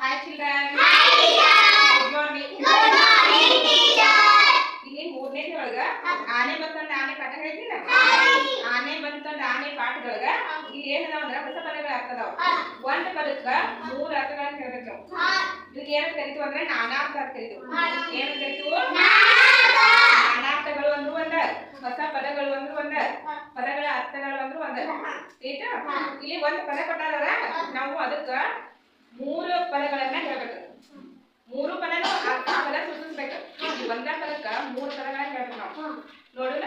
Hi children. Good morning. ಇಲ್ಲಿ ಮೂರನೇ ಒಳಗ ಆನೆ ಬಂತಂದ ಆನೆ ಪಾಠ ಹೇಳ್ತೀನ ಆನೆ ಬಂತಂದ ಆನೆ ಪಾಠದೊಳಗ ಇಲ್ಲಿ ಏನದಾವ ಅಂದ್ರ ಹೊಸ ಪದಗಳು ಅದಾವ ಒಂದ್ ಪದಕ್ಕ ಮೂರು ಅರ್ಥಗಳನ್ನ ಹೇಳ್ಬೇಕು. ಇದಕ್ಕೆ ಏನಂತ ಕರಿತೀವಿ ಅಂದ್ರೆ ನಾನಾರ್ಥ ಅಂತ ಕರಿತೀವಿ. ಏನಂತ ಕರಿತೀವಿ? ನಾನಾರ್ಥಗಳು ಅಂದ್ರೂ ಒಂದ ಹೊಸ ಪದಗಳು ಅಂದ್ರೂ ಒಂದ ಪದಗಳ ಅರ್ಥಗಳು ಅಂದ್ರೂ ಒಂದ. ಆಯ್ತಾ? ಇಲ್ಲಿ ಒಂದ್ ಪದ ಕೊಟ್ಟಾರ ನಾವು ಅದಕ್ಕ ಮೂರು ಪದಗಳನ್ನ ಹೇಳ್ಬೇಕು. ಮೂರು ಪದನ ಅರ್ಧ ಪದ ಸೂಚಿಸ್ಬೇಕು. ಒಂದ ಪದಕ್ಕ ಮೂರು ಪದಗಳನ್ನ ಹೇಳ್ಬೇಕು ನಾವು. ನೋಡೋಣ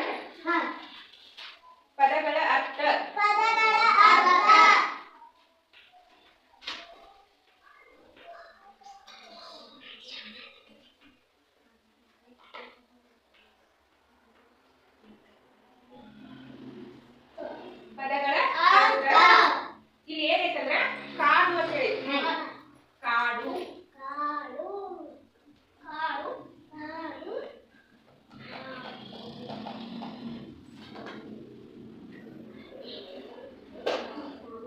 ಪದಗಳ ಅರ್ಥ. ಪದಗಳ ಅರ್ಥ ಇಲ್ಲಿ ಏನೈತಂದ್ರ ಕಾಡು ಅಂತ ಹೇಳಿ ಕಾಡು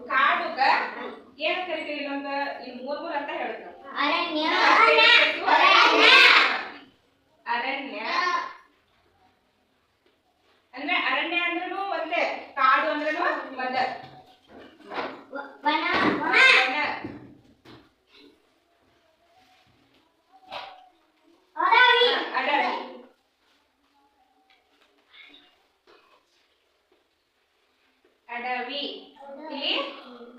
ಕಾಡುಗ ಏನ್ ಕರಿತೀವಿ ಇನ್ನೊಂದು ಇಲ್ಲಿ ಮೂರ್ ಮೂರ್ ಅಂತ ಹೇಳ್ಬೇಕು ಅರಣ್ಯ ಅಂದ್ರೆ ಅರಣ್ಯ ಅಂದ್ರೂ ಒಂದೇ ಕಾಡು ಅಂದ್ರೂ ಒಂದೇ ವನ. ಅಡವಿ ಅಡವಿ ಇಲ್ಲಿ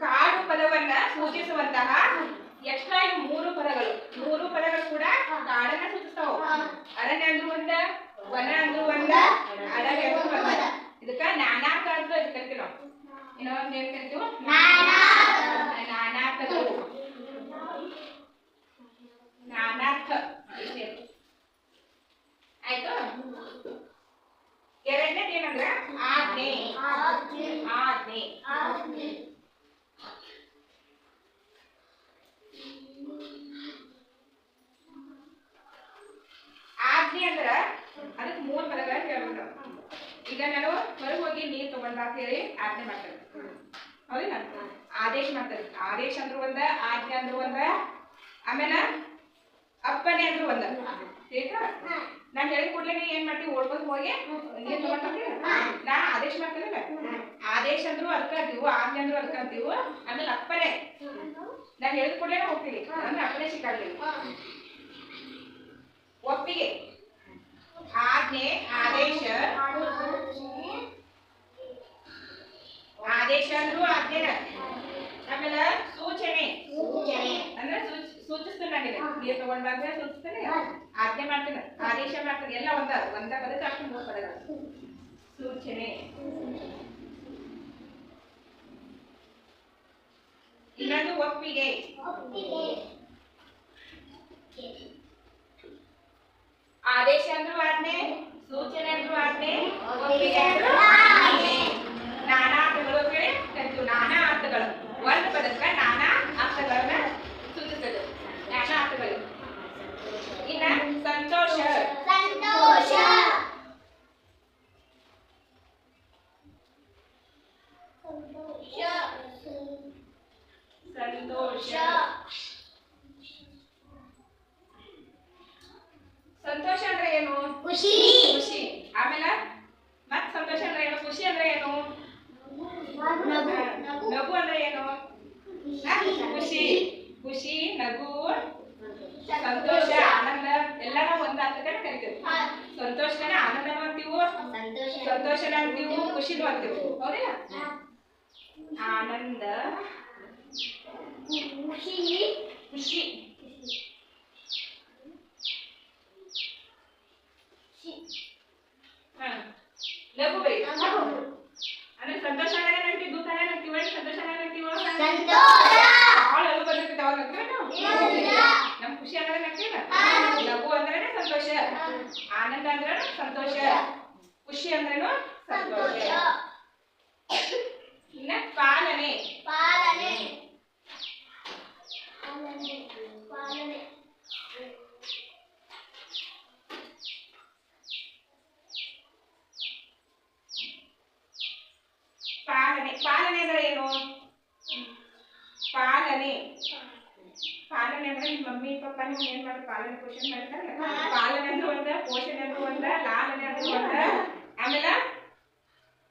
ಕಾಡು ಪದವನ್ನ ಸೂಚಿಸುವಂತಹ ಎಕ್ಸ್ಟ್ರಾ ಇವು ಮೂರು ಪದಗಳು ಮೂರು ಪದಗಳು ಕೂಡ ಕಾಡನ್ನ ಸೂಚಿಸ್ತಾವ ಅರಣ್ಯ ಅಂದ್ರೂ ಒಂದ ವನ ಅಂದ್ರೂ ಒಂದ ಅಡವಿ ಅಂದ್ರೂ ಒಂದ ಇದಕ್ಕ ನಾನಾರ್ಥ ಅಂತ ಇದಕ್ಕೆ ಕರಿತೀವಿ ನಾವು ಇನ್ನೊಂದ್ ಏನ್ ಕರಿತೀವಿ ನಾನಾರ್ಥಗಳು ನಾನಾರ್ಥ ಐತೆ. ಆಯ್ತು ಎರಡನೇದು ಏನಂದ್ರ ಆಜ್ಞೆ ಆಜ್ಞೆ ಆಜ್ಞೆ ಅಂದ್ರ ಅದಕ್ಕೆ ಮೂರ್ ಪದಗಳ ಹೇಳ್ಬೇಕು ನಾವು. ಈಗ ನಾನು ಹೊರಗೆ ಹೋಗಿ ನೀರ್ ತಗೊಂಡ್ ಬಾ ಅಂತ ಹೇಳಿ ಆಜ್ಞೆ ಮಾಡ್ತೇನೆ ಹೌದಿಲ್ಲ ಆದೇಶ ಮಾಡ್ತಾರೆ ಆದೇಶ ಅಂದ್ರು ಒಂದ ಆಜ್ಞೆ ಅಂದ್ರು ಒಂದ ಆಮೇಲೆ ಅಪ್ಪನೆ ಅಂದ್ರು ಒಂದ. ನಾನ್ ಹೇಳಿದ ಕೂಡಲೇ ನೀ ಏನ್ ಮಾಡ್ತೀವಿ ಓಡ್ಬೋದು ಹೋಗಿ ನಾ ಆದೇಶ ಮಾಡ್ತೇನಿಲ್ಲ? ಆದೇಶ ಅಂದ್ರು ಅದಕ್ಕ ಅಂತೀವು ಆಜ್ಞೆ ಅಂದ್ರು ಅದಕ್ಕ ಅಂತೀವು. ಆಮೇಲೆ ಅಪ್ಪನೆ. ನಾನ್ ಹೇಳಿದ ಕೂಡಲೇ ಹೋಗ್ತೀವಿ ಅಂದ್ರೆ ಅಪ್ಪನೆ ಸಿಕ್ಕಾಗ್ಲಿ. ಒಪ್ಪಿಗೆ. ಆಜ್ಞೆ ಆದೇಶ. ಆದೇಶ ಅಂದ್ರು ಆಜ್ಞೆನ. ಆಮೇಲೆ ಸೂಚನೆ. ಅಂದ್ರೆ. ನೀರ್ ತಗೊಂಡ್ ಸೂಚಿಸ್ತೇನೆ ಆಜ್ಞೆ ಮಾಡ್ತೇನೆ ಆದೇಶ ಮಾಡ್ತೇನೆ ಎಲ್ಲ ಒಂದ ಒಂದ ಮೂರು ಪದಗಳು. ಸೂಚನೆ. ಇನ್ನೊಂದು ಒಪ್ಪಿಗೆ. ಆದೇಶ ಅಂದ್ರೂ ಆಜ್ಞೆ ಸೂಚನೆ ಅಂದ್ರೂ ಆಜ್ಞೆ ಒಪ್ಪಿಗೆ ಅಂದ್ರು ಆಜ್ಞೆ ನಾನಾ ಅರ್ಥಗಳು ಅಂತ ಹೇಳಿ ಕರಿತೀವಿ ನಾನಾ ಅರ್ಥಗಳು ಒಂದು ಪದಕ್ಕ ನಾನಾ ಅರ್ಥಗಳನ್ನ ಸೂಚಿಸ್ತದೆ ನಾನಾ ಅರ್ಥಗಳು ಇನ್ನ ಸಂತೋಷ ಸಂತೋಷ. ಸಂತೋಷ ಅಂದ್ರೆ ಏನು? ಖುಷಿ. ಖುಷಿ. ಆಮೇಲೆ ಮತ್ ಸಂತೋಷ ಅಂದ್ರೆ ಏನು? ಖುಷಿ ಅಂದ್ರೆ ಏನು? ನಗು. ಅಂದ್ರೆ ಏನು? ಖುಷಿ. ಖುಷಿ ನಗು. ಸಂತೋಷ ಆನಂದ. ಎಲ್ಲಾನು ಒಂದ್ ಅಂತ ಕರಿತೀವಿ. ಸಂತೋಷನ ಆನಂದ ಅಂತೀವು? ಸಂತೋಷ ಸಂತೋಷನ ಅಂತೀವು? ಖುಷಿನೂ ಅಂತೀವಿ? ಹೌದಿಲ್ಲ? ಆನಂದ. ಖುಷಿ ಖುಷಿ ಹ. ನಗು ಬರೀ ಅಂದ್ರೆ ಸಂತೋಷ ನಗ್ತೀವಿ ದುಃಖ ನಗ್ತೀವಿ ಸಂತೋಷ ನಗ್ತೀವಿ ಭಾಳ ಅಳು ಬಂದಿರ್ತೈತೆ ಅವಾಗ. ನಮ್ ಖುಷಿ ಅಂದ್ರೆ ನಗ್ತೀವಿ ನಗು ಅಂದ್ರೆ ಸಂತೋಷ. ಆನಂದ ಅಂದ್ರೆ ಸಂತೋಷ. ಖುಷಿ ಅಂದ್ರೇನು ಸಂತೋಷ! ಇನ್ನ ಪಾಲನೆ ಪಾಲನೆ ಪಾಲನೆ ಪಾಲನೆ ಪಾಲನೆ ಪಾಲನೆ ಅಂದ್ರೆ ಏನು ಪಾಲನೆ ಪಾಲನೆ ಅಂದ್ರೆ ನಿಮ್ಮ ಮಮ್ಮಿ ಪಪ್ಪ ನೀವು ಏನ್ ಮಾಡಿ ಪಾಲನೆ ಪೋಷಣೆ ಮಾಡ್ತಾರಲ್ಲ ಪಾಲನೆ ಅಂದ್ರೆ ಒಂದ ಪೋಷಣೆ ಅಂದ್ರೆ ಒಂದ ಲಾಲನೆ ಅಂದ್ರೆ ಒಂದ ಆಮೇಲೆ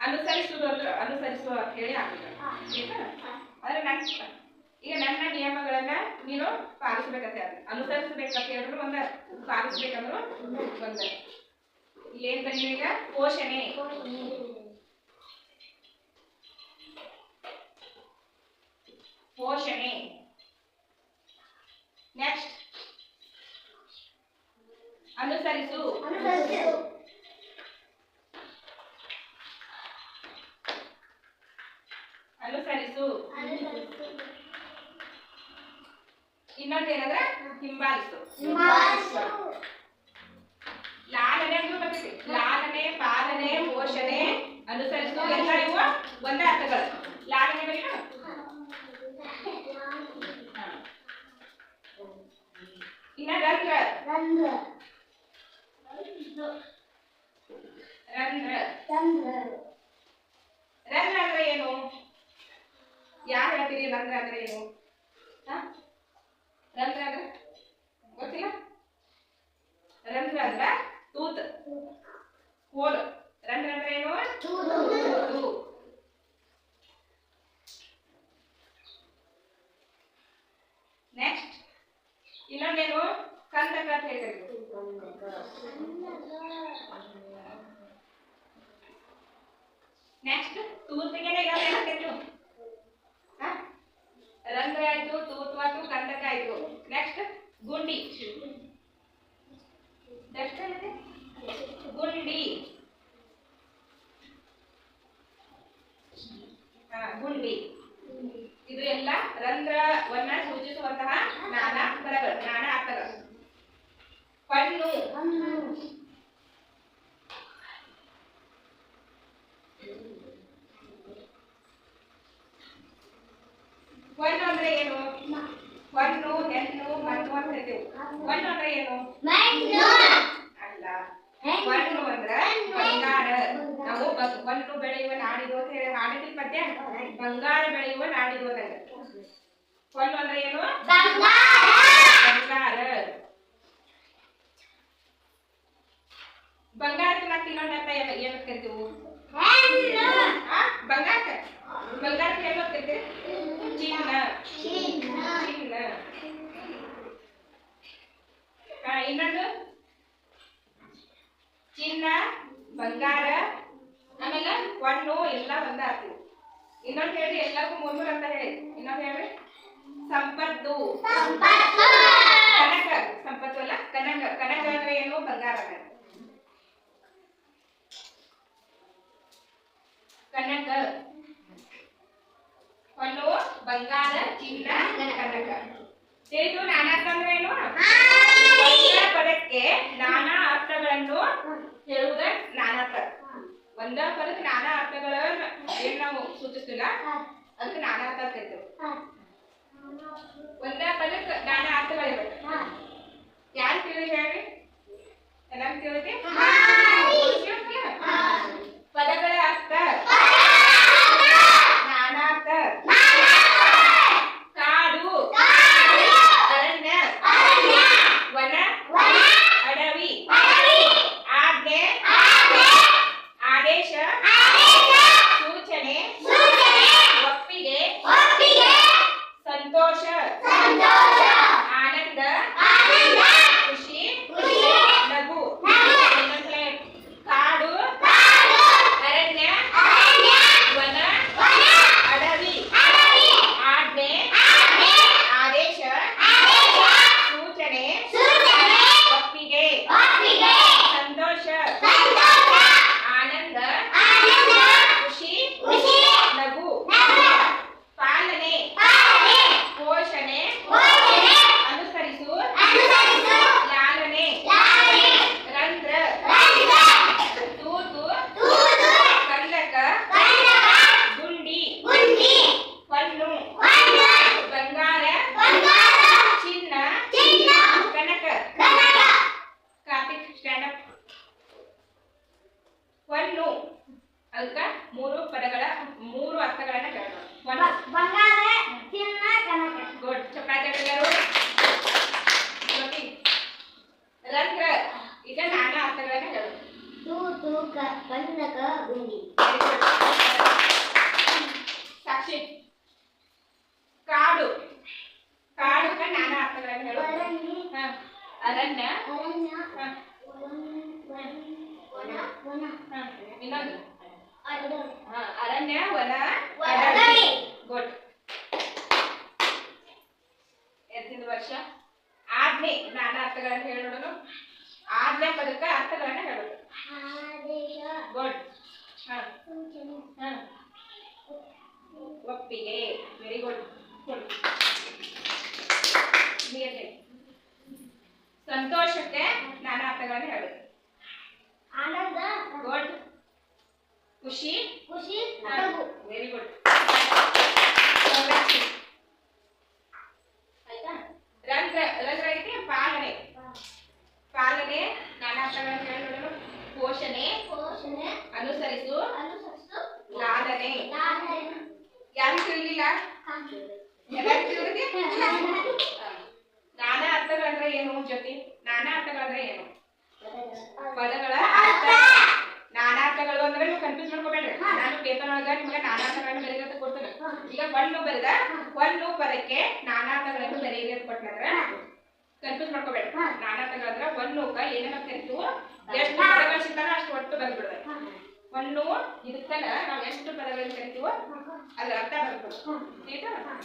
ಅನುಸರಿಸುವುದು ಅಂದ್ರೆ ಅನುಸರಿಸುವ ಅಂತ ಹೇಳಿ ಆಯ್ತಾ? ಆದ್ರೆ ಈಗ ನನ್ನ ನಿಯಮಗಳನ್ನ ನೀನು ಪಾಲಿಸ್ಬೇಕಂತ ಅನುಸರಿಸ್ಬೇಕಂತ ಹೇಳಿದ್ರು ಒಂದ ಪಾಲಿಸ್ಬೇಕಂದ್ರು ಒಂದ ಏನು ಬಂದಿದೆ ಈಗ? ಪೋಷಣೆ. ಪೋಷಣೆ. ನೆಕ್ಸ್ಟ್ ಅನುಸರಿಸು. ಅನುಸರಿಸು ಇನ್ನೊಂದು ಏನಂದ್ರೆ ಹಿಂಬಾಲಿಸು ಲಾಲನೆ ಅಂತ ಬರ್ತೈತಿ ಲಾಲನೆ ಪೋಷಣೆ ಅನುಸರಿಸು ಎಲ್ಲ ಇವು ಒಂದೇ ಅರ್ಥಗಳು. ಲಾಲನೆ ಬರೀನು ಇನ್ನ ರಂಧ್ರ. ರಂಧ್ರ. ರಂಧ್ರ ಅಂದ್ರೆ ಏನು? ಯಾರು ಹೇಳ್ತೀರಿ? ರಂಧ್ರ ಅಂದ್ರೆ ಏನು? ಹ? ರಂಧ್ರ ಅಂದ್ರೆ ಗೊತ್ತಿಲ್ಲ ರಂಧ್ರ ಅಂದ್ರ ತೂತ್ ಹೋಲ್ ರಂಧ್ರ ಅಂದ್ರೆ ಏನು ತೂತು. ನೆಕ್ಸ್ಟ್ ಇನ್ನೊಂದೇನು ಕಂದಕ ಅಂತ ಹೇಳ್ತಾರೆ ನೆಕ್ಸ್ಟ್ ತೂತಿಗೆ ಇನ್ನೊಂದು ಏನಾಗ್ತೈತು ಹ? ರಂಧ್ರ ಆಯ್ತು ತೂತು ಆಯ್ತು ಕಂದಕ ಆಯ್ತು ನೆಕ್ಸ್ಟ್ ಗುಂಡಿ ನೆಕ್ಸ್ಟ್ ಏನೈತೆ ಗುಂಡಿ ಹಾ ಗುಂಡಿ ಇದು ಎಲ್ಲ ರಂಧ್ರವನ್ನ ಸೂಚಿಸುವಂತಹ ನಾನಾ ಪದಗಳು ನಾನಾ ಅರ್ಥಗಳು ಕಣ್ಣು ಹೊನ್ನು ಅಂದ್ರೆ ಏನು? ಹೊನ್ನು ಹೆಣ್ಣು ಮಣ್ಣು ಅಂತ ಹೇಳ್ತೇವೆ ಹೊನ್ನು ಅಂದ್ರೆ ಏನು? ಅಲ್ಲ. ಹೊನ್ನು ಅಂದ್ರ ಬಂಗಾರ. ನಾವು ಬ- ಹೊನ್ನು ಬೆಳೆಯುವ ನಾಡಿದು ಅಂತ ಹೇಳಿ ಹಾಡಿದ ಪದ್ಯ? ಬಂಗಾರ ಬೆಳೆಯುವ ನಾಡಿದು ಅಂತ ಹೊನ್ನು ಅಂದ್ರೆ ಏನು? ಬಂಗಾರ. ಬಂಗಾರಕ್ಕೆ ಮತ್ತೆ ಇನ್ನೊಂದು ಅರ್ಥ ಏನು ಏನು ಕರಿತೀವಿ? ಬಂಗಾರಕ್ಕೆ. ಬಂಗಾರಕ್ಕೆ ಏನು ಕರಿತೀವಿ ಚಿನ್ನ. ಚಿನ್ನ. ಹಾ ಇನ್ನೊಂದು? ಚಿನ್ನ, ಬಂಗಾರ, ಆಮೇಲೆ ಹೊಣ್ಣು, ಎಲ್ಲ ಒಂದ ಆಗ್ತೀವಿ ಇನ್ನೊಂದು ಹೇಳಿ ಎಲ್ಲಕ್ಕೂ ಮೂರ್ ಅಂತ ಹೇಳಿ. ಇನ್ನೊಂದು ಹೇಳ್ರಿ. ಸಂಪತ್ತು. ಕನಕ. ಸಂಪತ್ತು ಅಲ್ಲ? ಕನಕ. ಕನಕ ಅಂದ್ರೆ ಏನು? ಬಂಗಾರ. ಕನಕ. ಹೊನ್ನು ಬಂಗಾರ ಚಿನ್ನ ಕನಕ. ತಿಳಿದು ನಾನಾರ್ಥ ಅಂದ್ರೆ ಏನು? ಪದಕ್ಕೆ ನಾನಾ ಅರ್ಥಗಳನ್ನು ಹೇಳುವುದ ನಾನಾರ್ಥ ಒಂದ ಪದಕ್ಕೆ ನಾನಾ ಅರ್ಥಗಳನ್ನ ಏನ್ ನಾವು ಸೂಚಿಸ್ತಿಲ್ಲ? ಅದಕ್ಕೆ ನಾನಾರ್ಥ ಅಂತ ಹೇಳ್ತೇವೆ ಒಂದ ಪದಕ್ಕೆ ನಾನಾ ಅರ್ಥಗಳಿರ್ಬೇಕು ಯಾರು ತಿಳಿದು ಹೇಳ್ರಿ ಎಲ್ಲಾರು ತಿಳಿದಿ ಪದಗಳ ಅರ್ಥ ಇನ್ನೊಂದು ಹ, ಅರಣ್ಯ ವನ. ಗುಡ್ ಎತ್ತಿದ ವರ್ಷ ಆಜ್ಞೆ ನಾನಾ ಅರ್ಥಗಳನ್ನು ಹೇಳೋಣ ಆಜ್ಞೆ ಪದಕ್ಕೆ ಅರ್ಥಗಳನ್ನ ಹೇಳೋದು ಗುಡ್ ಒಪ್ಪಿಗೆ ವೆರಿ ಗುಡ್ ಗುಡ್ ಸಂತೋಷಕ್ಕೆ ನಾನಾ ಅರ್ಥಗಳನ್ನು ಆನಂದ ಗುಡ್ ಖುಷಿ. ಖುಷಿ ನಗು ವೆರಿ ಗುಡ್ ಆಯ್ತಾ? ರಂಗ ರಂಗ ಐತಿ ಪಾಲನೆ. ಪಾಲನೆ ನಾನಾ ಹೇಳೋಣ ಪೋಷಣೆ. ಪೋಷಣೆ. ಅನುಸರಿಸು. ಅನುಸರಿಸು. ಲಾಲನೆ. ಲಾಲನೆ. ಯಾರು ತಿಳಿಲಿಲ್ಲ ಎಲ್ಲರಿಗೂ ತಿಳಿದೈತಿ? ನಾನಾ ಅರ್ಥಗಳಂದ್ರೆ ಏನು ಜೊತೆ? ನಾನಾ ಅರ್ಥಗಳಂದ್ರೆ ಏನು? ಪದಗಳ ನಾನಾರ್ಥಗಳು ಅಂದ್ರೆ ನೀವು ಕನ್ಫ್ಯೂಸ್ ಮಾಡ್ಕೋಬೇಡ್ರಿ. ನಾನು ಪೇಪರ್ ಒಳಗ ನಿಮ್ಗೆ ನಾನಾರ್ಥಗಳನ್ನು ಬರೀರತ್ತ ಕೊಡ್ತೇನೆ. ಈಗ ಒಂದು ಬರೆದ ಒಂದು ಪದಕ್ಕೆ ನಾನಾರ್ಥಗಳನ್ನು ಅಂತ ಕೊಟ್ಟಂದ್ರ ಕನ್ಫ್ಯೂಸ್ ಮಾಡ್ಕೋಬೇಡ್ರಿ. ನಾನಾರ್ಥಗಳ ಅಂದ್ರೆ ಒಂದು ಏನೇನ ಕರಿತೀವೋ ಎಷ್ಟು ಪದಗಳು ಸಿಗ್ತಾನ ಅಷ್ಟು ಒಟ್ಟು ಬಂದ್ಬಿಡ್ಬೇಕು ಒಂದು ಇದಕ್ಕಲ್ಲ ನಾವು ಎಷ್ಟು ಪದಗಳನ್ನು ಕರಿತೀವೋ ಅದ್ರ ಅರ್ಥ ಬರ್ಬೇಕು ಆಯ್ತಾ ಹಾ.